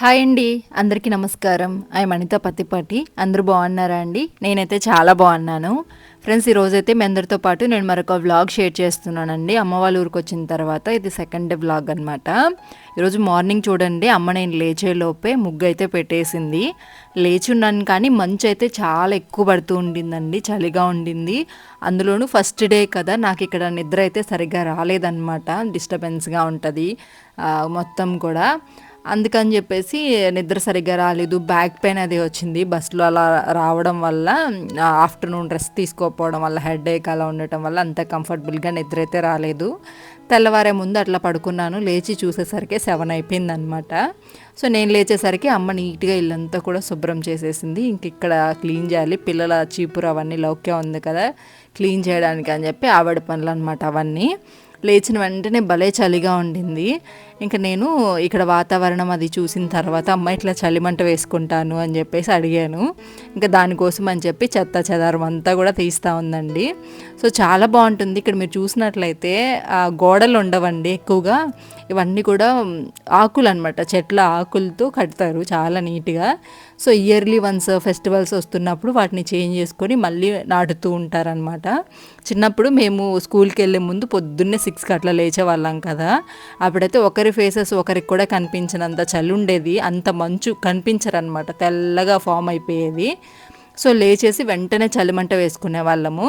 Hi అండి అందరికీ నమస్కారం. ఐ అనిత పత్తిపాటి. అందరూ బాగున్నారా అండి? నేనైతే చాలా బాగున్నాను. ఫ్రెండ్స్ ఈరోజైతే మీ అందరితో పాటు నేను మరొక వ్లాగ్ షేర్ చేస్తున్నానండి. అమ్మ వాళ్ళ ఊరికి వచ్చిన తర్వాత ఇది సెకండ్ డే వ్లాగ్ అనమాట ఈరోజు మార్నింగ్ చూడండి అమ్మ నేను లేచే లోపే ముగ్గు అయితే పెట్టేసింది. లేచి ఉన్నాను కానీ మంచు అయితే చాలా ఎక్కువ పడుతూ ఉండిందండి చలిగా ఉండింది. అందులోనూ ఫస్ట్ డే కదా నాకు ఇక్కడ నిద్ర అయితే సరిగ్గా రాలేదన్నమాట డిస్టర్బెన్స్గా ఉంటుంది మొత్తం కూడా. అందుకని చెప్పేసి నిద్ర సరిగ్గా రాలేదు. బ్యాక్ పెయిన్ అది వచ్చింది. బస్సులో అలా రావడం వల్ల ఆఫ్టర్నూన్ రెస్ట్ తీసుకోకపోవడం వల్ల హెడ్ ఏక్ అలా ఉండటం వల్ల అంత కంఫర్టబుల్గా నిద్ర అయితే రాలేదు. తెల్లవారే ముందు అట్లా పడుకున్నాను. లేచి చూసేసరికి సెవెన్ అయిపోయింది అనమాట సో నేను లేచేసరికి అమ్మ నీట్గా ఇల్లంతా కూడా శుభ్రం చేసేసింది. ఇంక ఇక్కడ క్లీన్ చేయాలి. పిల్లల చీపురు అవన్నీ లౌక్యం ఉంది కదా. క్లీన్ చేయడానికి అని చెప్పి ఆవిడ పనులు అనమాట అవన్నీ. లేచిన వెంటనే భలే చలిగా ఉండింది. ఇంకా నేను ఇక్కడ వాతావరణం అది చూసిన తర్వాత అమ్మ ఇట్లా చలిమంట వేసుకుంటాను అని చెప్పేసి అడిగాను. ఇంకా దానికోసం అని చెప్పి చెత్త చెదారం అంతా కూడా తీస్తూ ఉందండి. సో చాలా బాగుంటుంది. ఇక్కడ మీరు చూసినట్లయితే ఆ గోడలు ఉండవండి ఎక్కువగా. ఇవన్నీ కూడా ఆకులు అనమాట చెట్ల ఆకులతో కడతారు చాలా నీట్గా. సో ఇయర్లీ వన్స్ ఫెస్టివల్స్ వస్తున్నప్పుడు వాటిని చేంజ్ చేసుకొని మళ్ళీ నాటుతూ ఉంటారనమాట చిన్నప్పుడు మేము స్కూల్కి వెళ్ళే ముందు పొద్దున్నే సిక్స్కి అట్లా లేచేవాళ్ళం కదా. అప్పుడైతే ఒకరి ఫేసెస్ ఒకరికి కూడా కనిపించినంత చలి ఉండేది. అంత మంచు కనిపించరనమాట తెల్లగా ఫామ్ అయిపోయేది. సో లేచేసి వెంటనే చలిమంట వేసుకునే వాళ్ళము.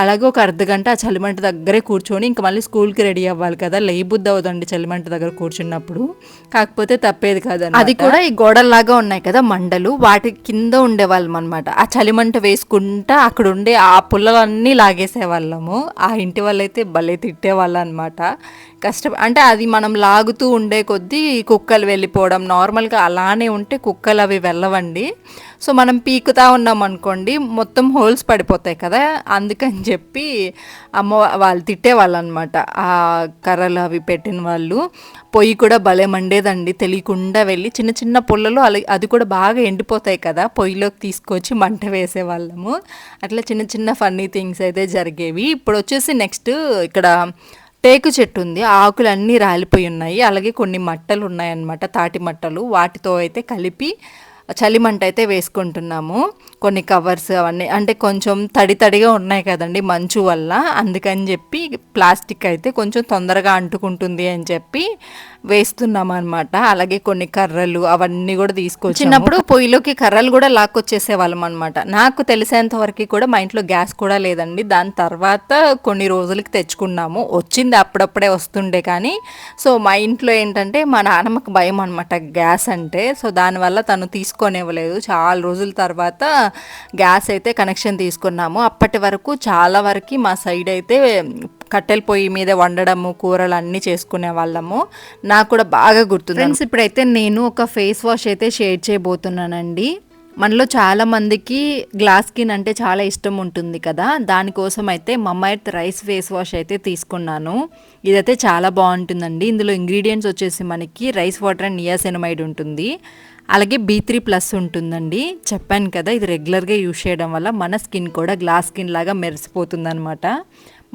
అలాగే ఒక అర్ధ గంట ఆ చలిమంట దగ్గరే కూర్చొని ఇంక మళ్ళీ స్కూల్కి రెడీ అవ్వాలి కదా లేబుద్ది అవుదండి చలిమంట దగ్గర కూర్చున్నప్పుడు. కాకపోతే తప్పేది కాదు అది కూడా ఈ గోడల్లాగా ఉన్నాయి కదా మండలు వాటి కింద ఉండేవాళ్ళం అనమాట ఆ చలిమంట వేసుకుంటా అక్కడ ఉండే ఆ పుల్లలన్నీ లాగేసేవాళ్ళము. ఆ ఇంటి వాళ్ళైతే భలే తిట్టేవాళ్ళు అనమాట కష్టం అంటే అది మనం లాగుతూ ఉండే కొద్దీ కుక్కలు వెళ్ళిపోవడం నార్మల్గా అలానే ఉంటే కుక్కలు అవి వెళ్ళవండి. సో మనం పీకుతా ఉన్నాం అనుకోండి మొత్తం హోల్స్ పడిపోతాయి కదా అందుకని చెప్పి అమ్మ వాళ్ళు తిట్టేవాళ్ళు అనమాట ఆ కర్రలు అవి పెట్టిన వాళ్ళు. పొయ్యి కూడా భలే మండేదండి తెలియకుండా వెళ్ళి చిన్న చిన్న పుల్లలు అది కూడా బాగా ఎండిపోతాయి కదా పొయ్యిలోకి తీసుకొచ్చి మంట వేసేవాళ్ళము. అట్లా చిన్న చిన్న ఫన్నీ థింగ్స్ అయితే జరిగేవి. ఇప్పుడు వచ్చేసి నెక్స్ట్ ఇక్కడ టేకు చెట్టు ఉంది. ఆకులు అన్నీ రాలిపోయి ఉన్నాయి. అలాగే కొన్ని మట్టలు ఉన్నాయన్నమాట. తాటి మట్టలు. వాటితో అయితే కలిపి చలిమంట అయితే వేసుకుంటున్నాము. కొన్ని కవర్స్ అవన్నీ. అంటే కొంచెం తడి తడిగా ఉన్నాయి కదండి మంచు వల్ల. అందుకని చెప్పి ప్లాస్టిక్ అయితే కొంచెం తొందరగా అంటుకుంటుంది అని చెప్పి వేస్తున్నాం అనమాట అలాగే కొన్ని కర్రలు అవన్నీ కూడా తీసుకొచ్చి చిన్నప్పుడు పొయ్యిలోకి కర్రలు కూడా లాక్కొచ్చేసే వాళ్ళం అనమాట నాకు తెలిసేంత వరకు కూడా మా ఇంట్లో గ్యాస్ కూడా లేదండి. దాని తర్వాత కొన్ని రోజులకి తెచ్చుకున్నాము. వచ్చింది అప్పుడప్పుడే వస్తుండే కానీ సో మా ఇంట్లో ఏంటంటే మా నాన్నమ్మకి భయం అనమాట గ్యాస్ అంటే. సో దానివల్ల తను తీసుకొనివ్వలేదు. చాలా రోజుల తర్వాత గ్యాస్ అయితే కనెక్షన్ తీసుకున్నాము. అప్పటి వరకు చాలా వరకు మా సైడ్ అయితే కట్టెల పొయ్యి మీద వండడము కూరలు అన్నీ చేసుకునే వాళ్ళము. నాకు కూడా బాగా గుర్తుంది. ఫ్రెండ్స్ ఇప్పుడైతే నేను ఒక ఫేస్ వాష్ అయితే షేర్ చేయబోతున్నానండి. మనలో చాలా మందికి గ్లాస్ స్కిన్ అంటే చాలా ఇష్టం ఉంటుంది కదా. దానికోసం అయితే మమ్మాయిత్ రైస్ ఫేస్ వాష్ అయితే తీసుకున్నాను. ఇదైతే చాలా బాగుంటుందండి. ఇందులో ఇంగ్రీడియంట్స్ వచ్చేసి మనకి రైస్ వాటర్ అండ్ నియాసెనమైడ్ ఉంటుంది. అలాగే బీ త్రీ ప్లస్ ఉంటుందండి. చెప్పాను కదా ఇది రెగ్యులర్గా యూజ్ చేయడం వల్ల మన స్కిన్ కూడా గ్లాస్ స్కిన్ లాగా మెరిసిపోతుంది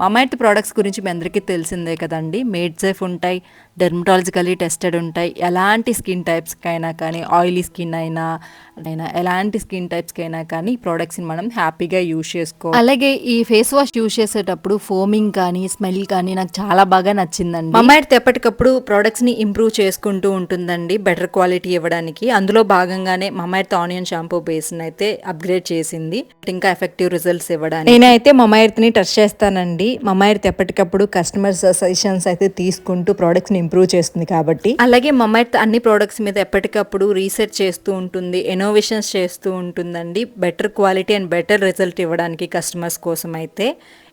అనమాట మమైట్ ప్రోడక్ట్స్ గురించి మీ అందరికీ తెలిసిందే కదండి. మేడ్ సేఫ్ ఉంటాయి డెర్మటాలజికలీ టెస్టెడ్ ఉంటాయి. ఎలాంటి స్కిన్ టైప్స్కి అయినా కానీ ఆయిలీ స్కిన్ అయినా అయినా ఎలాంటి స్కిన్ టైప్స్కి అయినా కానీ ఈ ప్రోడక్ట్స్ని మనం హ్యాపీగా యూజ్ చేసుకో అలాగే ఈ ఫేస్ వాష్ యూజ్ చేసేటప్పుడు ఫోమింగ్ కానీ స్మెల్ కానీ నాకు చాలా బాగా నచ్చిందండి. మమైట్ ఎప్పటికప్పుడు ప్రోడక్ట్స్ని ఇంప్రూవ్ చేసుకుంటూ ఉంటుందండి బెటర్ క్వాలిటీ ఇవ్వడానికి. అందులో భాగంగానే మమైట్ ఆనియన్ షాంపూ బేస్ని అయితే అప్గ్రేడ్ చేసింది. ఇంకా ఎఫెక్టివ్ రిజల్ట్స్ ఇవ్వడానికి. నేనైతే మమైర్త్ని టచ్ చేస్తానండి. మమైర్త్ ఎప్పటికప్పుడు కస్టమర్స్ సజెషన్స్ అయితే తీసుకుంటూ ప్రోడక్ట్స్ని ఇంప్రూవ్ చేస్తుంది కాబట్టి. అలాగే మమైర్త్ అన్ని ప్రోడక్ట్స్ మీద ఎప్పటికప్పుడు రీసెర్చ్ చేస్తూ ఉంటుంది. ఇన్నోవేషన్స్ చేస్తూ ఉంటుందండి. Better quality and better result ఇవ్వడానికి కస్టమర్స్ కోసం అయితే.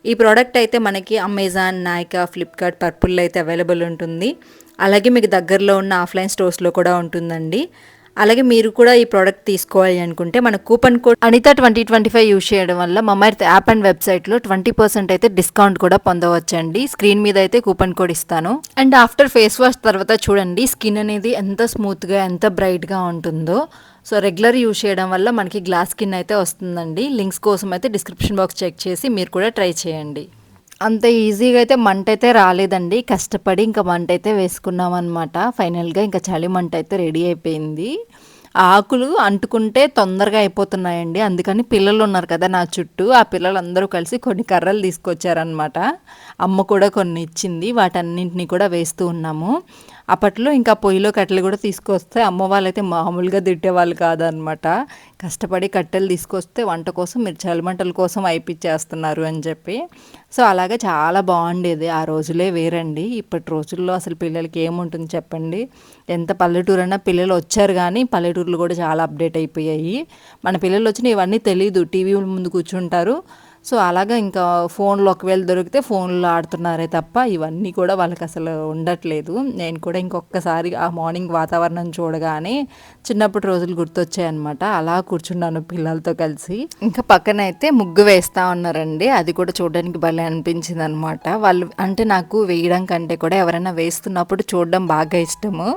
ఈ ప్రోడక్ట్ అయితే మనకి అమెజాన్ నాయికా ఫ్లిప్కార్ట్ పర్పుల్లో అయితే అవైలబుల్ ఉంటుంది. అలాగే మీకు దగ్గరలో ఉన్న ఆఫ్లైన్ స్టోర్స్లో కూడా ఉంటుందండి. అలాగే మీరు కూడా ఈ ప్రోడక్ట్ తీసుకోవాలి అనుకుంటే మన coupon code Anitha twenty twenty five use చేయడం వల్ల మమైర్త్ యాప్ అండ్ వెబ్సైట్లో ట్వంటీ పర్సెంట్ అయితే డిస్కౌంట్ కూడా పొందవచ్చండి. స్క్రీన్ మీద అయితే కూపన్ కోడ్ ఇస్తాను. అండ్ ఆఫ్టర్ ఫేస్ వాష్ తర్వాత చూడండి స్కిన్ అనేది ఎంత స్మూత్గా ఎంత బ్రైట్గా ఉంటుందో. సో రెగ్యులర్ యూజ్ చేయడం వల్ల మనకి గ్లాస్ స్కిన్ అయితే వస్తుందండి. లింక్స్ కోసం అయితే డిస్క్రిప్షన్ బాక్స్ చెక్ చేసి మీరు కూడా ట్రై చేయండి. అంత ఈజీగా అయితే మంట అయితే రాలేదండి. కష్టపడి ఇంకా మంట అయితే వేసుకున్నాం అనమాట ఫైనల్గా ఇంకా చలి మంట అయితే రెడీ అయిపోయింది. ఆకులు అంటుకుంటే తొందరగా అయిపోతున్నాయండి. అందుకని పిల్లలు ఉన్నారు కదా నా చుట్టూ. ఆ పిల్లలందరూ కలిసి కొన్ని కర్రలు తీసుకొచ్చారనమాట అమ్మ కూడా కొన్ని ఇచ్చింది. వాటన్నింటినీ కూడా వేస్తూ ఉన్నాము. అప్పట్లో ఇంకా పొయ్యిలో కట్టెలు కూడా తీసుకొస్తే అమ్మ వాళ్ళైతే మామూలుగా తిట్టేవాళ్ళు కాదనమాట. కష్టపడి కట్టెలు తీసుకొస్తే వంట కోసం మీరు చలిమంటల కోసం అయిపించేస్తున్నారు అని చెప్పి. సో అలాగే చాలా బాగుండేది. ఆ రోజులే వేరండి. ఇప్పటి రోజుల్లో అసలు పిల్లలకి ఏముంటుంది చెప్పండి. ఎంత పల్లెటూరు అయినా పిల్లలు వచ్చారు కానీ పల్లెటూరులు కూడా చాలా అప్డేట్ అయిపోయాయి. మన పిల్లలు వచ్చిన ఇవన్నీ తెలియదు టీవీ ముందు కూర్చుంటారు. సో అలాగా ఇంకా ఫోన్లో ఒకవేళ దొరికితే ఫోన్లో ఆడుతున్నారే తప్ప ఇవన్నీ కూడా వాళ్ళకి అసలు ఉండట్లేదు. నేను కూడా ఇంకొకసారి ఆ మార్నింగ్ వాతావరణం చూడగానే చిన్నప్పటి రోజులు గుర్తొచ్చాయన్నమాట. అలా కూర్చున్నాను పిల్లలతో కలిసి. ఇంకా పక్కన అయితే ముగ్గు వేస్తూ ఉన్నారండి. అది కూడా చూడడానికి భలే అనిపించింది అనమాట వాళ్ళు అంటే నాకు వేయడం కంటే కూడా ఎవరైనా వేస్తున్నప్పుడు చూడడం బాగా ఇష్టము.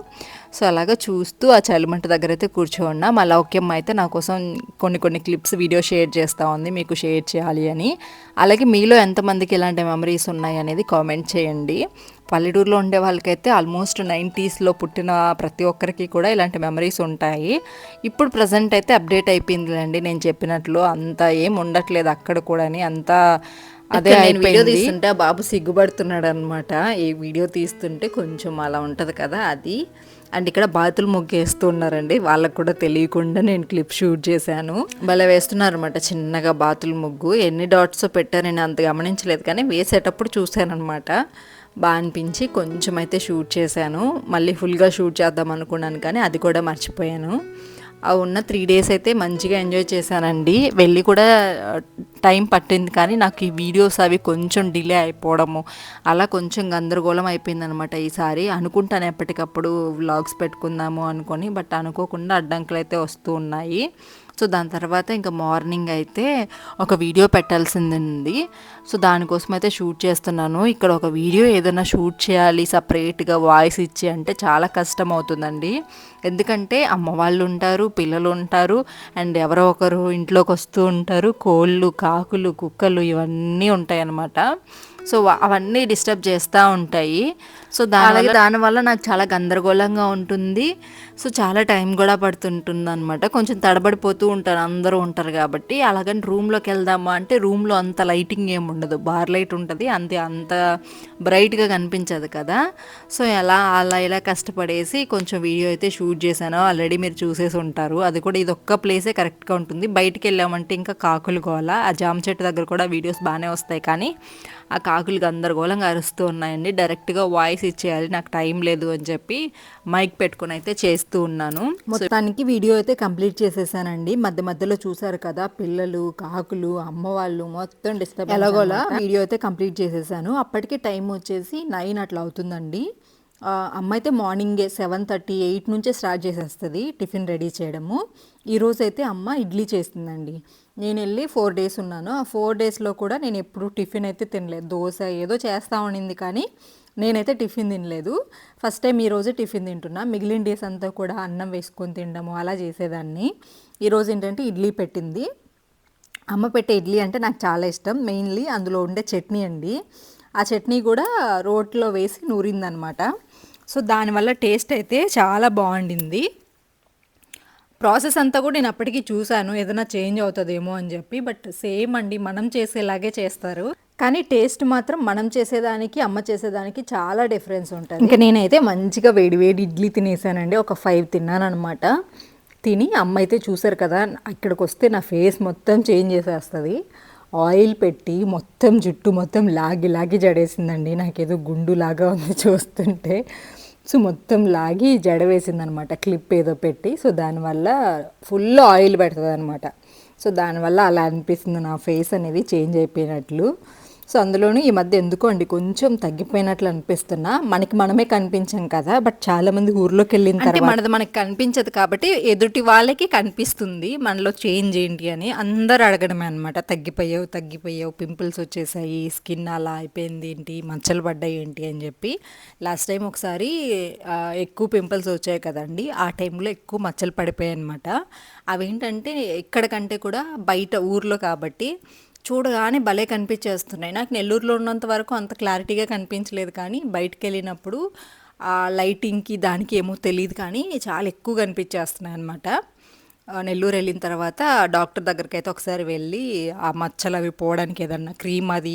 సో అలాగా చూస్తూ ఆ చలిమంట దగ్గర అయితే కూర్చోన్నా మళ్ళీ ఒకేమ్మ అయితే నా కోసం కొన్ని కొన్ని క్లిప్స్ వీడియో షేర్ చేస్తూ ఉంది మీకు షేర్ చేయాలి అని. అలాగే మీలో ఎంతమందికి ఇలాంటి మెమరీస్ ఉన్నాయి అనేది కామెంట్ చేయండి. పల్లెటూరులో ఉండే వాళ్ళకైతే ఆల్మోస్ట్ నైంటీస్లో పుట్టిన ప్రతి ఒక్కరికి కూడా ఇలాంటి మెమరీస్ ఉంటాయి. ఇప్పుడు ప్రజెంట్ అయితే అప్డేట్ అయిపోయిందిలేండి నేను చెప్పినట్లు. అంత ఏం ఉండట్లేదు అక్కడ కూడా అంతా అదే నేను వీడియో తీస్తుంటే బాబు సిగ్గుపడుతున్నాడు అనమాట ఈ వీడియో తీస్తుంటే కొంచెం అలా ఉంటుంది కదా అది. అండ్ ఇక్కడ బాతులు ముగ్గు వేస్తున్నారండి వాళ్ళకు కూడా తెలియకుండా నేను క్లిప్ షూట్ చేశాను. భలే వేస్తున్నారు అనమాట చిన్నగా బాతుల ముగ్గు. ఎన్ని డాట్స్ పెట్టారు నేను అంత గమనించలేదు కానీ వేసేటప్పుడు చూశాను అనమాట బాగా అనిపించి కొంచెం అయితే షూట్ చేశాను. మళ్ళీ ఫుల్గా షూట్ చేద్దాం అనుకున్నాను కానీ అది కూడా మర్చిపోయాను. ఆ ఉన్న త్రీ డేస్ అయితే మంచిగా ఎంజాయ్ చేశానండి. వెళ్ళి కూడా టైం పట్టింది కానీ నాకు ఈ వీడియోస్ అవి కొంచెం డిలే అయిపోవడము. అలా కొంచెం గందరగోళం అయిపోయింది అనమాట ఈసారి. అనుకుంటాను ఎప్పటికప్పుడు వ్లాగ్స్ పెట్టుకుందాము అనుకొని బట్ అనుకోకుండా అడ్డంకులు అయితే వస్తూ ఉన్నాయి. సో దాని తర్వాత ఇంకా మార్నింగ్ అయితే ఒక వీడియో పెట్టాల్సింది ఉంది సో దానికోసం అయితే షూట్ చేస్తున్నాను. ఇక్కడ ఒక వీడియో ఏదైనా షూట్ చేయాలి సపరేట్గా వాయిస్ ఇచ్చి అంటే చాలా కష్టం అవుతుందండి ఎందుకంటే అమ్మ వాళ్ళు ఉంటారు పిల్లలు ఉంటారు అండ్ ఎవరో ఒకరు ఇంట్లోకి వస్తూ ఉంటారు. కోళ్ళు కాకులు కుక్కలు ఇవన్నీ ఉంటాయి అన్నమాట సో అవన్నీ డిస్టర్బ్ చేస్తూ ఉంటాయి. సో దాని దానివల్ల నాకు చాలా గందరగోళంగా ఉంటుంది. సో చాలా టైం కూడా పడుతుంటుంది అనమాట కొంచెం తడబడిపోతూ ఉంటారు అందరూ ఉంటారు కాబట్టి. అలాగని రూమ్లోకి వెళ్దామా అంటే రూమ్లో అంత లైటింగ్ ఏమి ఉండదు. బార్ లైట్ ఉంటుంది అంతే అంత బ్రైట్గా కనిపించదు కదా. సో ఎలా అలా ఇలా కష్టపడేసి కొంచెం వీడియో అయితే షూట్ చేశాను. ఆల్రెడీ మీరు చూసేసి ఉంటారు. అది కూడా ఇది ఒక్క ప్లేసే కరెక్ట్గా ఉంటుంది. బయటికి వెళ్ళామంటే ఇంకా కాకులు గోల. ఆ జామ చెట్టు దగ్గర కూడా వీడియోస్ బాగానే వస్తాయి కానీ ఆ కాకులు గందరగోళంగా అరుస్తూ ఉన్నాయండి. డైరెక్ట్గా వాయిస్ ఇచ్చేయాలి నాకు టైం లేదు అని చెప్పి మైక్ పెట్టుకుని అయితే చేస్తూ ఉన్నాను. మొత్తానికి వీడియో అయితే కంప్లీట్ చేసేసానండి. మధ్య మధ్యలో చూసారు కదా పిల్లలు కాకులు అమ్మ వాళ్ళు మొత్తం డిస్టర్బ్ ఎలాగోలా వీడియో అయితే కంప్లీట్ చేసేసాను. అప్పటికి టైం వచ్చేసి నైన్ అట్లా అవుతుందండి. అమ్మ అయితే మార్నింగే సెవెన్ థర్టీ ఎయిట్ నుంచే స్టార్ట్ చేసేస్తుంది టిఫిన్ రెడీ చేయడము. ఈరోజు అయితే అమ్మ ఇడ్లీ చేస్తుందండి. నేను వెళ్ళి ఫోర్ డేస్ ఉన్నాను. ఆ ఫోర్ డేస్లో కూడా నేను ఎప్పుడు టిఫిన్ అయితే తినలేదు. దోశ ఏదో చేస్తా ఉండింది కానీ నేనైతే టిఫిన్ తినలేదు. ఫస్ట్ టైం ఈరోజు టిఫిన్ తింటున్నా. మిగిలిన డేస్ అంతా కూడా అన్నం వేసుకొని తినడము అలా చేసేదాన్ని. ఈరోజు ఏంటంటే ఇడ్లీ పెట్టింది. అమ్మ పెట్టే ఇడ్లీ అంటే నాకు చాలా ఇష్టం. మెయిన్లీ అందులో ఉండే చట్నీ అండి. ఆ చట్నీ కూడా రోట్లో వేసి నూరిందనమాట. సో దానివల్ల టేస్ట్ అయితే చాలా బాగుండింది. ప్రాసెస్ అంతా కూడా నేను అప్పటికి చూశాను. ఏదైనా చేంజ్ అవుతుందేమో అని చెప్పి. బట్ సేమ్ అండి. మనం చేసేలాగే చేస్తారు. కానీ టేస్ట్ మాత్రం మనం చేసేదానికి అమ్మ చేసేదానికి చాలా డిఫరెన్స్ ఉంటుంది. ఇంకా నేనైతే మంచిగా వేడి వేడి ఇడ్లీ తినేసానండి. ఒక ఫైవ్ తిన్నాను అనమాట తిని అమ్మ అయితే చూసారు కదా ఇక్కడికి వస్తే నా ఫేస్ మొత్తం చేంజ్ చేసేస్తుంది. ఆయిల్ పెట్టి మొత్తం జుట్టు మొత్తం లాగి లాగి జడేసిందండి. నాకేదో గుండు లాగా ఉంది చూస్తుంటే. సో మొత్తం లాగి జడ వేసిందనమాట క్లిప్ ఏదో పెట్టి. సో దానివల్ల ఫుల్ ఆయిల్ పెడుతుంది అనమాట సో దానివల్ల అలా అనిపిస్తుంది నా ఫేస్ అనేది చేంజ్ అయిపోయినట్లు. సో అందులోనూ ఈ మధ్య ఎందుకో అండి కొంచెం తగ్గిపోయినట్లు అనిపిస్తున్నా. మనకి మనమే కనిపించాం కదా బట్ చాలా మంది ఊర్లోకి వెళ్ళిన తర్వాత మనది మనకి కనిపించదు కాబట్టి ఎదుటి వాళ్ళకి కనిపిస్తుంది మనలో చేంజ్ ఏంటి అని అందరు అడగడమే అనమాట తగ్గిపోయావు తగ్గిపోయావు పింపుల్స్ వచ్చేసాయి స్కిన్ అలా అయిపోయింది ఏంటి మచ్చలు పడ్డాయి ఏంటి అని చెప్పి. లాస్ట్ టైం ఒకసారి ఎక్కువ పింపుల్స్ వచ్చాయి కదండి ఆ టైంలో ఎక్కువ మచ్చలు పడిపోయాయి అనమాట అవేంటంటే ఎక్కడికంటే కూడా బయట ఊర్లో కాబట్టి చూడగానే భలే కనిపించేస్తున్నాయి. నాకు నెల్లూరులో ఉన్నంత వరకు అంత క్లారిటీగా కనిపించలేదు కానీ బయటికి వెళ్ళినప్పుడు ఆ లైటింగ్కి దానికి ఏమో తెలియదు కానీ చాలా ఎక్కువ కనిపించేస్తున్నాయి అనమాట నెల్లూరు వెళ్ళిన తర్వాత డాక్టర్ దగ్గరికి అయితే ఒకసారి వెళ్ళి ఆ మచ్చలు అవి పోవడానికి ఏదన్నా క్రీమ్ అది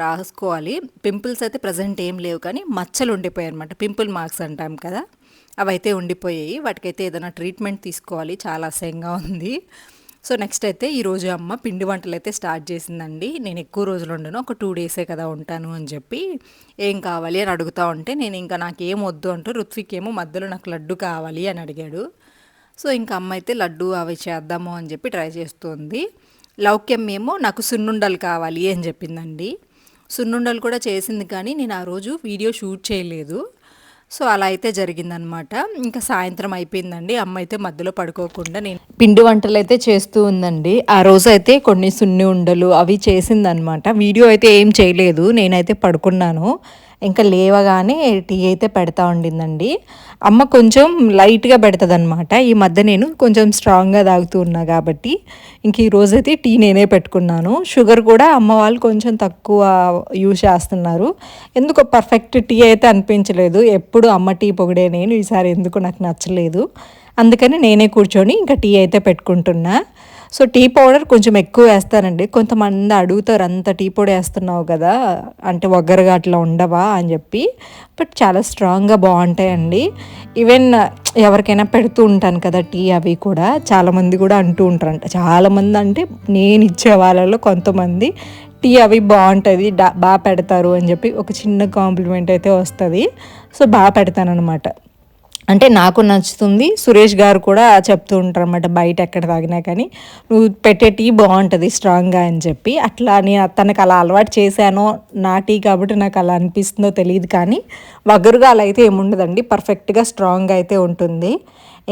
రాసుకోవాలి. పింపుల్స్ అయితే ప్రజెంట్ ఏం లేవు కానీ మచ్చలు ఉండిపోయాయి అనమాట పింపుల్ మార్క్స్ అంటాం కదా అవైతే ఉండిపోయాయి. వాటికైతే ఏదైనా ట్రీట్మెంట్ తీసుకోవాలి. చాలా అసహ్యంగా ఉంది. సో నెక్స్ట్ అయితే ఈరోజు అమ్మ పిండి వంటలు అయితే స్టార్ట్ చేసిందండి. నేను ఎక్కువ రోజులు ఉండను ఒక టూ డేసే కదా ఉంటాను అని చెప్పి ఏం కావాలి అని అడుగుతా ఉంటే నేను ఇంకా నాకు ఏం వద్దు అంటూ రుత్విక్ ఏమో మధ్యలో నాకు లడ్డు కావాలి అని అడిగాడు. సో ఇంకా అమ్మ అయితే లడ్డు అవి చేద్దాము అని చెప్పి ట్రై చేస్తుంది. లౌక్యం ఏమో నాకు సున్నుండలు కావాలి అని చెప్పిందండి. సున్నుండలు కూడా చేసింది కానీ నేను ఆ రోజు వీడియో షూట్ చేయలేదు. సో అలా అయితే జరిగిందనమాట. ఇంకా సాయంత్రం అయిపోయిందండి. అమ్మ అయితే మధ్యలో పడుకోకుండా నేను పిండి వంటలు అయితే చేస్తూ ఉందండి. ఆ రోజు అయితే కొన్ని సున్ని ఉండలు అవి చేసిందనమాట. వీడియో అయితే ఏం చేయలేదు. నేనైతే పడుకున్నాను. ఇంకా లేవగానే టీ అయితే పెడతా ఉండిందండి. అమ్మ కొంచెం లైట్గా పెడుతుంది అనమాట ఈ మధ్య నేను కొంచెం స్ట్రాంగ్గా తాగుతూ ఉన్నా కాబట్టి ఇంక ఈ రోజైతే టీ నేనే పెట్టుకున్నాను. షుగర్ కూడా అమ్మ వాళ్ళు కొంచెం తక్కువ యూజ్ చేస్తున్నారు. ఎందుకు పర్ఫెక్ట్ టీ అయితే అనిపించలేదు. ఎప్పుడు అమ్మ టీ పొగిడే నేను ఈసారి ఎందుకు నాకు నచ్చలేదు. అందుకని నేనే కూర్చొని ఇంకా టీ అయితే పెట్టుకుంటున్నా. సో టీ పౌడర్ కొంచెం ఎక్కువ వేస్తానండి కొంతమంది అడుగుతారు అంత టీ పొడి వేస్తున్నావు కదా అంటే ఒగ్గరగా అట్లా ఉండవా? అని చెప్పి. బట్ చాలా స్ట్రాంగ్గా బాగుంటాయండి. ఈవెన్ ఎవరికైనా పెడుతూ ఉంటాను కదా టీ అవి కూడా చాలామంది కూడా అంటూ ఉంటారంట. చాలామంది అంటే నేను ఇచ్చే వాళ్ళలో కొంతమంది టీ అవి బాగుంటుంది బాగా పెడతారు అని చెప్పి ఒక చిన్న కాంప్లిమెంట్ అయితే వస్తుంది. సో బాగా పెడతాను అనమాట అంటే నాకు నచ్చుతుంది. సురేష్ గారు కూడా చెప్తూ ఉంటారు అనమాట బయట ఎక్కడ తాగినా కానీ నువ్వు పెట్టే టీ బాగుంటుంది స్ట్రాంగ్గా అని చెప్పి. అట్లా నేను తనకు అలా అలవాటు చేశానో నా టీ కాబట్టి నాకు అలా అనిపిస్తుందో తెలియదు కానీ వగరుగా అలా అయితే ఏముండదండి. పర్ఫెక్ట్గా స్ట్రాంగ్గా అయితే ఉంటుంది.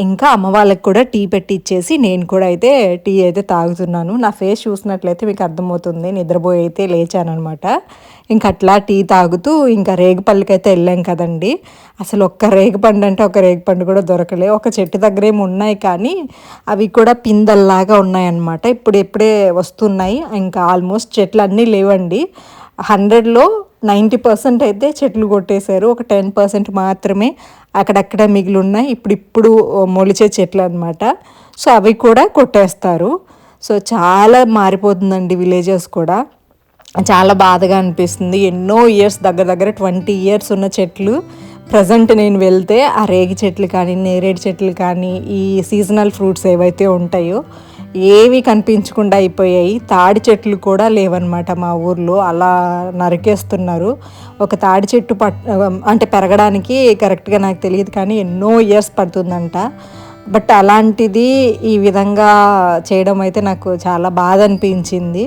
ఇంకా అమ్మ వాళ్ళకి కూడా టీ పెట్టి ఇచ్చేసి నేను కూడా అయితే టీ అయితే తాగుతున్నాను. నా ఫేస్ చూసినట్లయితే మీకు అర్థమవుతుంది. నిద్రపోయి అయితే లేచానమాట ఇంకా అట్లా టీ తాగుతూ ఇంకా రేగుపల్లికి అయితే వెళ్ళాం కదండి. అసలు ఒక్క రేగుపండు అంటే ఒక రేగుపండు కూడా దొరకలే. ఒక చెట్టు దగ్గర ఏమి ఉన్నాయి కానీ అవి కూడా పిందల్లాగా ఉన్నాయన్నమాట. ఇప్పుడు ఎప్పుడే వస్తున్నాయి. ఇంకా ఆల్మోస్ట్ చెట్లు అన్నీ లేవండి. హండ్రెడ్లో నైంటీ పర్సెంట్ అయితే చెట్లు కొట్టేశారు. ఒక టెన్ పర్సెంట్ మాత్రమే అక్కడక్కడ మిగిలి ఉన్నాయి ఇప్పుడు ఇప్పుడు మొలిచే చెట్లు అనమాట సో అవి కూడా కొట్టేస్తారు. సో చాలా మారిపోతుందండి విలేజెస్ కూడా. చాలా బాధగా అనిపిస్తుంది. ఎన్నో ఇయర్స్ దగ్గర దగ్గర ట్వంటీ ఇయర్స్ ఉన్న చెట్లు ప్రజెంట్ నేను వెళ్తే ఆ రేగి చెట్లు కానీ నేరేడు చెట్లు కానీ ఈ సీజనల్ ఫ్రూట్స్ ఏవైతే ఉంటాయో ఏవి కనిపించకుండా అయిపోయాయి. తాడి చెట్లు కూడా లేవన్నమాట మా ఊర్లో. అలా నరికేస్తున్నారు. ఒక తాడి చెట్టు పట్ అంటే పెరగడానికి కరెక్ట్గా నాకు తెలియదు కానీ ఎన్నో ఇయర్స్ పడుతుందంట. బట్ అలాంటిది ఈ విధంగా చేయడం అయితే నాకు చాలా బాధ అనిపించింది.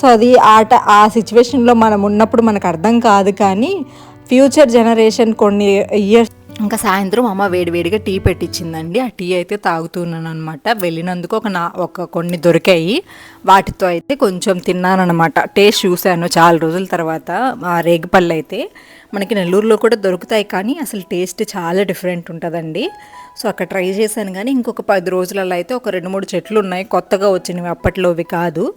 సో అది ఆట ఆ సిచ్యువేషన్లో మనం ఉన్నప్పుడు మనకు అర్థం కాదు కానీ ఫ్యూచర్ జనరేషన్ కొన్ని ఇయర్స్ ఇంకా సాయంత్రం అమ్మ వేడివేడిగా టీ పెట్టించిందండి ఆ టీ అయితే తాగుతున్నాను అనమాట వెళ్ళినందుకు ఒక నా ఒక కొన్ని దొరికాయి. వాటితో అయితే కొంచెం తిన్నానమాట టేస్ట్ చూశాను చాలా రోజుల తర్వాత ఆ రేగిపళ్ళు అయితే. మనకి నెల్లూరులో కూడా దొరుకుతాయి కానీ అసలు టేస్ట్ చాలా డిఫరెంట్ ఉంటుందండి. సో అక్కడ ట్రై చేశాను కానీ ఇంకొక పది రోజులలో అయితే ఒక రెండు మూడు చెట్లు ఉన్నాయి. కొత్తగా వచ్చినవి అప్పట్లోవి కాదు.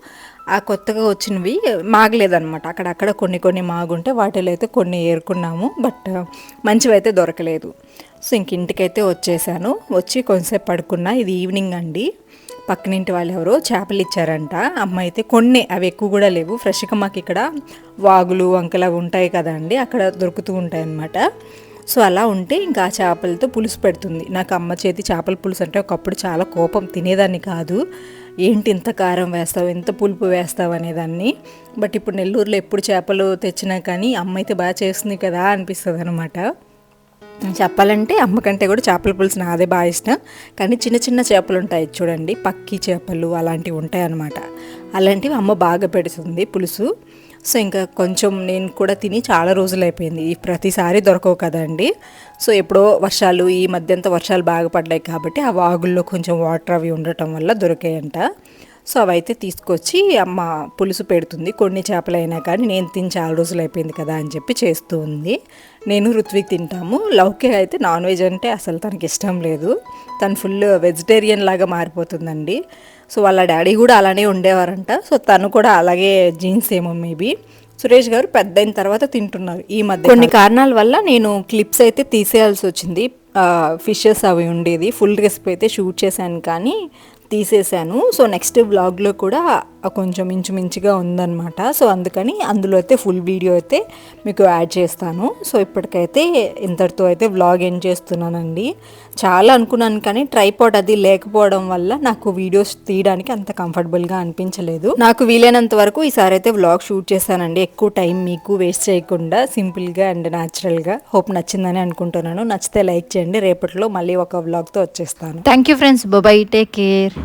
ఆ కొత్తగా వచ్చినవి మాగలేదనమాట అక్కడక్కడ కొన్ని కొన్ని మాగుంటే వాటిలో అయితే కొన్ని ఏరుకున్నాము బట్ మంచివి అయితే దొరకలేదు. సో ఇంక ఇంటికైతే వచ్చేసాను. వచ్చి కొంతసేపు పడుకున్నా. ఇది ఈవినింగ్ అండి. పక్కనింటి వాళ్ళు ఎవరో చేపలు ఇచ్చారంట. అమ్మ అయితే కొన్ని అవి ఎక్కువ కూడా లేవు. ఫ్రెష్గా మాకు ఇక్కడ వాగులు వంకలు అవి ఉంటాయి కదండి అక్కడ దొరుకుతూ ఉంటాయి అన్నమాట సో అలా ఉంటే ఇంకా ఆ చేపలతో పులుసు పెడుతుంది. నాకు అమ్మ చేతి చేపల పులుసు అంటే ఒకప్పుడు చాలా కోపం తినేదాన్ని కాదు. ఏంటి ఇంత కారం వేస్తావు? ఇంత పులుపు వేస్తావు అనేదాన్ని. బట్ ఇప్పుడు నెల్లూరులో ఎప్పుడు చేపలు తెచ్చినా కానీ అమ్మ అయితే బాగా చేస్తుంది కదా అనిపిస్తుంది అనమాట చెప్పాలంటే అమ్మకంటే కూడా చేపల పులుసు నాదే బాగా ఇష్టం. కానీ చిన్న చిన్న చేపలు ఉంటాయి చూడండి. పక్కి చేపలు అలాంటివి ఉంటాయి అన్నమాట అలాంటివి అమ్మ బాగా పెడుతుంది పులుసు. సో ఇంకా కొంచెం నేను కూడా తిని చాలా రోజులు అయిపోయింది. ప్రతిసారి దొరకవు కదండి. సో ఎప్పుడో వర్షాలు ఈ మధ్యంత వర్షాలు బాగా పడ్డాయి కాబట్టి ఆ వాగుల్లో కొంచెం వాటర్ అవి ఉండటం వల్ల దొరికాయంట. సో అవైతే తీసుకొచ్చి అమ్మ పులుసు పెడుతుంది. కొన్ని చేపలైనా కానీ నేను తిని చాలా రోజులు అయిపోయింది కదా అని చెప్పి చేస్తూ ఉంది. నేను ఋత్విక్ తింటాము. లౌకే అయితే నాన్ వెజ్ అంటే అసలు తనకి ఇష్టం లేదు. తను ఫుల్ వెజిటేరియన్ లాగా మారిపోతుందండి. సో వాళ్ళ డాడీ కూడా అలానే ఉండేవారంట. సో తను కూడా అలాగే జీన్స్ ఏమో మేబీ. సురేష్ గారు పెద్ద అయిన తర్వాత తింటున్నారు ఈ మధ్య కొన్ని కారణాల వల్ల నేను క్లిప్స్ అయితే తీసేయాల్సి వచ్చింది. ఫిషెస్ అవి ఉండేది. ఫుల్ రెసిపీ అయితే షూట్ చేశాను కానీ తీసేశాను. సో నెక్స్ట్ బ్లాగ్లో కూడా కొంచెం ఇంచుమించుగా ఉందన్నమాట. సో అందుకని అందులో అయితే ఫుల్ వీడియో అయితే మీకు యాడ్ చేస్తాను. సో ఇప్పటికైతే ఇంతటితో అయితే వ్లాగ్ ఎండ్ చేస్తున్నానండి. చాలా అనుకున్నాను కానీ ట్రైపాడ్ అది లేకపోవడం వల్ల నాకు వీడియోస్ తీయడానికి అంత కంఫర్టబుల్గా అనిపించలేదు. నాకు వీలైనంత వరకు ఈసారి అయితే వ్లాగ్ షూట్ చేశానండి. ఎక్కువ టైం మీకు వేస్ట్ చేయకుండా సింపుల్గా అండ్ న్యాచురల్గా హోప్ నచ్చిందని అనుకుంటున్నాను. నచ్చితే లైక్ చేయండి. రేపట్లో మళ్ళీ ఒక వ్లాగ్తో వచ్చేస్తాను. థ్యాంక్ యూ ఫ్రెండ్స్ బొబాయి టేక్ కేర్